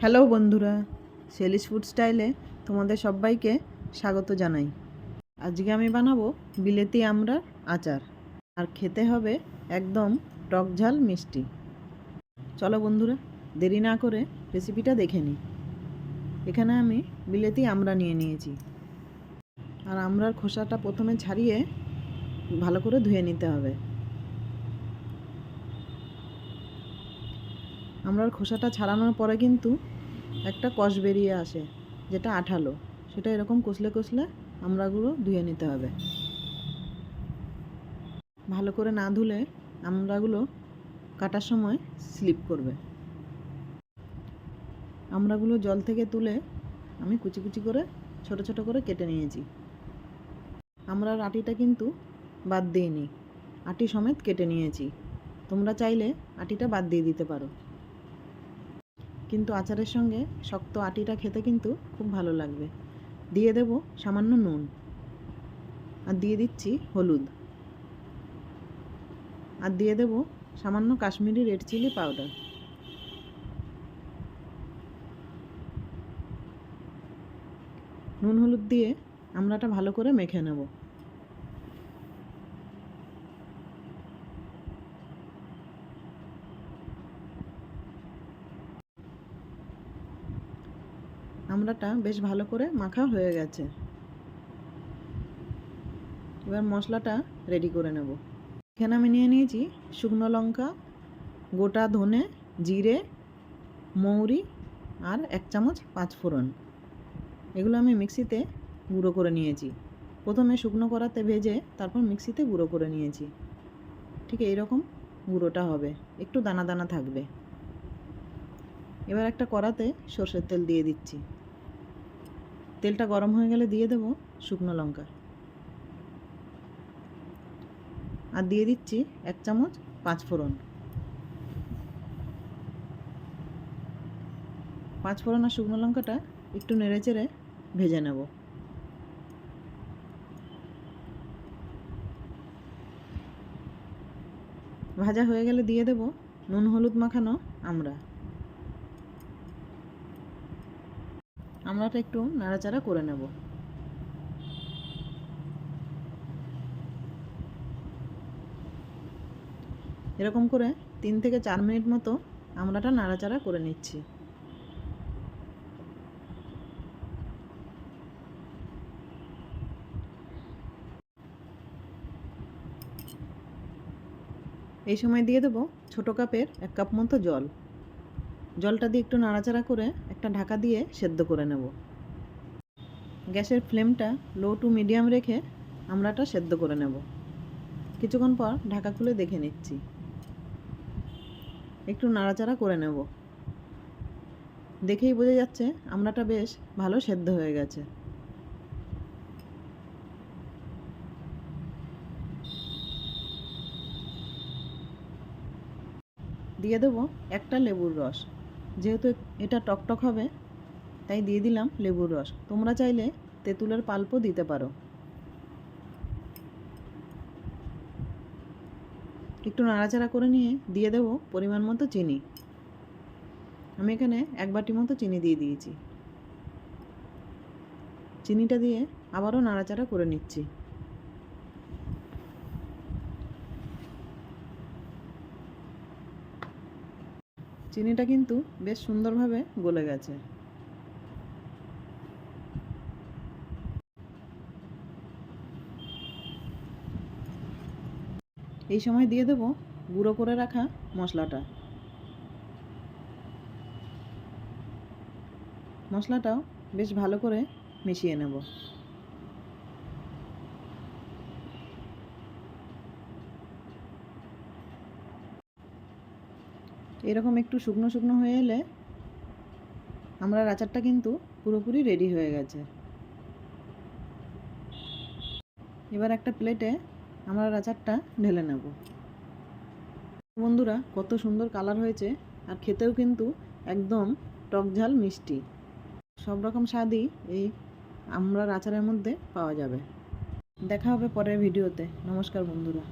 Hello বন্ধুরা সেলিস food স্টাইলে তোমাদের সবাইকে স্বাগত জানাই। আজকে আমি বানাবো বিলেতি আমড়ার আচার, আর খেতে হবে একদম টক ঝাল মিষ্টি। চলো বন্ধুরা, দেরি না করে রেসিপিটা দেখে নিই। এখানে আমি বিলেতি আমড়া নিয়ে নিয়েছি। আর আমড়ার খোসাটা প্রথমে ছাড়িয়ে ভালো করে ধুয়ে নিতে হবে। আমড়ার খোসাটা ছাড়ানোর পরে কিন্তু একটা কষ বেরিয়ে আসে, যেটা আঠালো। সেটা এরকম কষলে কষলে আমড়াগুলো ধুয়ে নিতে হবে। ভালো করে না ধুলে আমড়াগুলো কাটার সময় স্লিপ করবে। আমড়াগুলো জল থেকে তুলে আমি কুচি কুচি করে, ছোট ছোট করে কেটে নিয়েছি। আমড়ার আটিটা কিন্তু বাদ দিইনি। আটি সমেত কেটে নিয়েছি। তোমরা চাইলে আটিটা বাদ দিয়ে দিতে পারো। কিন্তু আচারের সঙ্গে শক্ত আটিটা খেতে কিন্তু খুব ভালো লাগবে। দিয়ে দেব সামান্য নুন। আর দিয়ে দিচ্ছি হলুদ। আর দিয়ে দেব সামান্য কাশ্মীরি রেড চিলি পাউডার। নুন হলুদ দিয়ে আমড়াটা ভালো করে মেখে নেব। আমড়াটা বেশ ভালো করে মাখা হয়ে গেছে। এবার মশলাটা রেডি করে নেব। এখানে আমি নিয়ে নিয়েছি শুকনো লঙ্কা, গোটা ধনে, জিরে, মৌরি আর এক চামচ পাঁচফোড়ন এগুলো আমি মিক্সিতে গুঁড়ো করে নিয়েছি। প্রথমে শুকনো করাতে ভেজে তারপর মিক্সিতে গুঁড়ো করে নিয়েছি। ঠিক এই রকম গুঁড়োটা হবে। একটু দানা দানা থাকবে। এবার একটা কড়াতে সর্ষের তেল দিয়ে দিচ্ছি। তেলটা গরম হয়ে গেলে দিয়ে দেব শুকনো লঙ্কা। আর দিয়ে দিচ্ছি এক চামচ পাঁচ ফোড়ন। পাঁচ ফোড়ন আর শুকনো লঙ্কাটা একটু নেড়ে চেড়ে ভেজে নেব। ভাজা হয়ে গেলে দিয়ে দেব নুন হলুদ মাখানো আমরা আমরাটা একটু নাড়াচাড়া করে নেব। এরকম করে তিন থেকে চার মিনিট মতো আমরাটা নাড়াচাড়া করে নিচ্ছি। এই সময় দিয়ে দেবো ছোটো কাপের এক কাপ মতো জল। জলটা দিয়ে একটু নাড়াচাড়া করে একটা ঢাকা দিয়ে সেদ্ধ করে নেব। গ্যাসের ফ্লেমটা লো টু মিডিয়াম রেখে আমড়াটা সেদ্ধ করে নেব। কিছুক্ষণ পর ঢাকা খুলে দেখে নিচ্ছি। একটু নাড়াচাড়া করে নেব। দেখেই বোঝা যাচ্ছে আমড়াটা বেশ ভালো সেদ্ধ হয়ে গেছে। দিয়ে দেবো একটা লেবুর রস। যেহেতু এটা টকটক হবে, তাই দিয়ে দিলাম লেবুর রস। তোমরা চাইলে তেঁতুলের পাল্পও দিতে পারো। একটু নাড়াচাড়া করে নিয়ে দিয়ে দেবো পরিমাণ মতো চিনি। আমি এখানে এক বাটি মতো চিনি দিয়ে দিয়েছি। চিনিটা দিয়ে আবারও নাড়াচাড়া করে নিচ্ছি। চিনিটা কিন্তু বেশ সুন্দরভাবে গলে গেছে। এই সময় দিয়ে দেব গুঁড়ো করে রাখা মশলাটা। মশলাটাও বেশ ভালো করে মিশিয়ে নেব। এরকম একটু শুকনো শুকনো হয়ে এলে আমরা আচারটা কিন্তু পুরোপুরি রেডি হয়ে গেছে। এবার একটা প্লেটে আমরা আচারটা ঢেলে নেব। বন্ধুরা, কত সুন্দর কালার হয়েছে আর খেতেও কিন্তু একদম টক ঝাল মিষ্টি। সব রকম স্বাদই এই আমরার আচারের মধ্যে পাওয়া যাবে। দেখা হবে পরের ভিডিওতে নমস্কার বন্ধুরা।